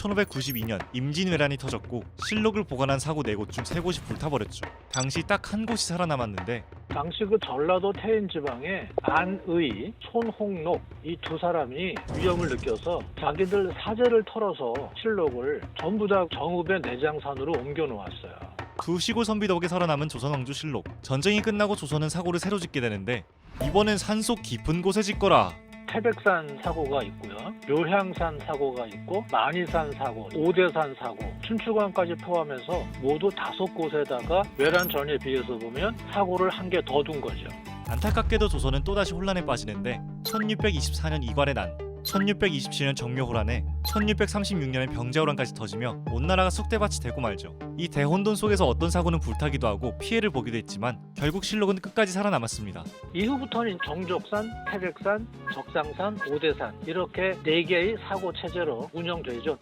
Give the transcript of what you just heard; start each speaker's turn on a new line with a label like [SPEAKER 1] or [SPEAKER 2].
[SPEAKER 1] 1592년 임진왜란이 터졌고 실록을 보관한 사고 네 곳 중 세 곳이 불타버렸죠. 당시 딱 한 곳이 살아남았는데
[SPEAKER 2] 당시 그 전라도 태인 지방에 안의, 손홍록 이 두 사람이 위험을 느껴서 자기들 사제를 털어서 실록을 전부 다 정읍의 내장산으로 옮겨 놓았어요.
[SPEAKER 1] 두 시골 선비 덕에 살아남은 조선 왕조 실록. 전쟁이 끝나고 조선은 사고를 새로 짓게 되는데 이번엔 산속 깊은 곳에 짓거라.
[SPEAKER 2] 태백산 사고가 있고요. 묘향산 사고가 있고 만이산 사고, 오대산 사고, 춘추관까지 포함해서 모두 다섯 곳에다가 외란 전에 비해서 보면 사고를 한 개 더 둔 거죠.
[SPEAKER 1] 안타깝게도 조선은 또다시 혼란에 빠지는데 1624년 이괄의 난, 1627년 정묘호란에 1636년에 병자호란까지 터지며 온 나라가 쑥대밭이 되고 말죠. 이 대혼돈 속에서 어떤 사고는 불타기도 하고 피해를 보기도 했지만 결국 실록은 끝까지 살아남았습니다.
[SPEAKER 2] 이후부터는 정족산, 태백산, 적상산, 오대산 이렇게 네 개의 사고 체제로 운영되죠.